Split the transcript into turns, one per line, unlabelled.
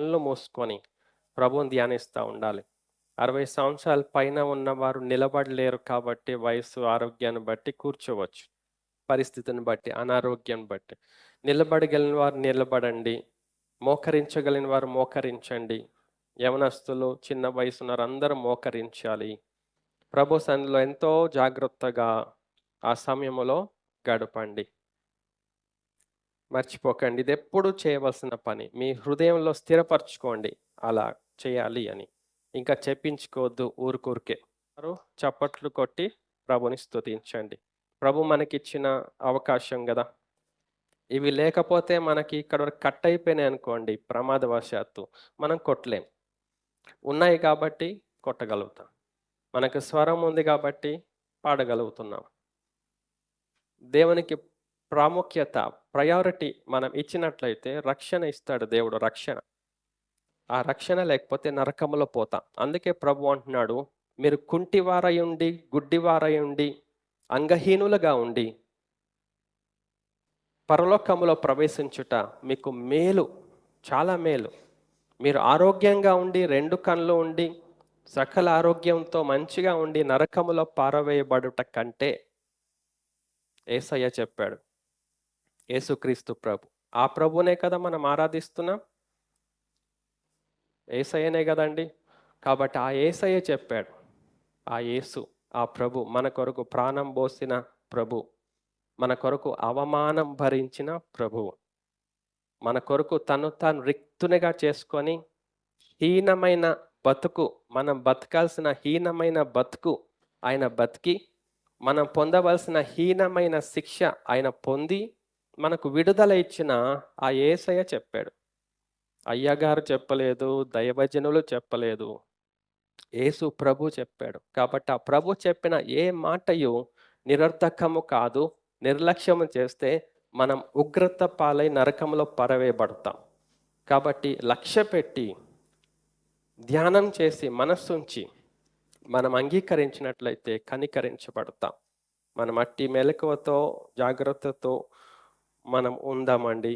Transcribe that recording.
కళ్ళు మూసుకొని ప్రభువుని ధ్యానిస్తూ ఉండాలి. అరవై సంవత్సరాల పైన ఉన్నవారు నిలబడలేరు కాబట్టి వయసు ఆరోగ్యాన్ని బట్టి కూర్చోవచ్చు. పరిస్థితిని బట్టి అనారోగ్యాన్ని బట్టి. నిలబడగలిగిన వారు నిలబడండి. మోకరించగలిగిన వారు మోకరించండి. యవనస్తులు చిన్న వయసు ఉన్నారు అందరూ మోకరించాలి. ప్రభు సన్నిలో ఎంతో జాగ్రత్తగా ఆ సమయంలో గడపండి. మర్చిపోకండి. ఇది ఎప్పుడు చేయవలసిన పని. మీ హృదయంలో స్థిరపరచుకోండి. అలా చేయాలి అని. ఇంకా చెప్పించుకోవద్దు ఊరుకూరికే. వారు చప్పట్లు కొట్టి ప్రభుని స్తుతించండి. ప్రభు మనకిచ్చిన అవకాశం కదా ఇవి లేకపోతే మనకి ఇక్కడ కట్ అయిపోయినాయి అనుకోండి ప్రమాదవశాత్తు. మనం కొట్టలేం. ఉన్నాయి కాబట్టి కొట్టగలుగుతాం. మనకు స్వరం ఉంది కాబట్టి పాడగలుగుతున్నాం. దేవునికి ప్రాముఖ్యత ప్రయారిటీ మనం ఇచ్చినట్లయితే రక్షణ ఇస్తాడు దేవుడు రక్షణ. ఆ రక్షణ లేకపోతే నరకములో పోతాం. అందుకే ప్రభు అంటున్నాడు మీరు కుంటివారై ఉండి గుడ్డివారై ఉండి అంగహీనులుగా ఉండి పరలోకములో ప్రవేశించుట మీకు మేలు చాలా మేలు. మీరు ఆరోగ్యంగా ఉండి రెండు కళ్ళు ఉండి సకల ఆరోగ్యంతో మంచిగా ఉండి నరకములో పారవేయబడుట కంటే ఏసయ్య చెప్పాడు యేసుక్రీస్తు ప్రభు. ఆ ప్రభునే కదా మనం ఆరాధిస్తున్నాం? ఏసయ్యనే కదండి? కాబట్టి ఆ ఏసయ్య చెప్పాడు. ఆ యేసు ఆ ప్రభు మన కొరకు ప్రాణం పోసిన ప్రభు. మన కొరకు అవమానం భరించిన ప్రభువు మన కొరకు తను తాను రిక్తునిగా చేసుకొని హీనమైన బతుకు మనం బతకాల్సిన హీనమైన బతుకు ఆయన బతికి మనం పొందవలసిన హీనమైన శిక్ష ఆయన పొంది మనకు విడుదల ఇచ్చిన ఆ ఏసయ్య చెప్పాడు. అయ్యగారు చెప్పలేదు దైవజనులు చెప్పలేదు. యేసు ప్రభు చెప్పాడు. కాబట్టి ఆ ప్రభు చెప్పిన ఏ మాటయు నిరర్థకము కాదు. నిర్లక్ష్యము చేస్తే మనం ఉగ్రత పాలై నరకంలో పరవేయబడతాం. కాబట్టి లక్ష్య పెట్టి ధ్యానం చేసి మనస్సుంచి మనం అంగీకరించినట్లయితే కనికరించబడతాం. మనం అట్టి మెలకువతో జాగ్రత్తతో మనం ఉందామండి.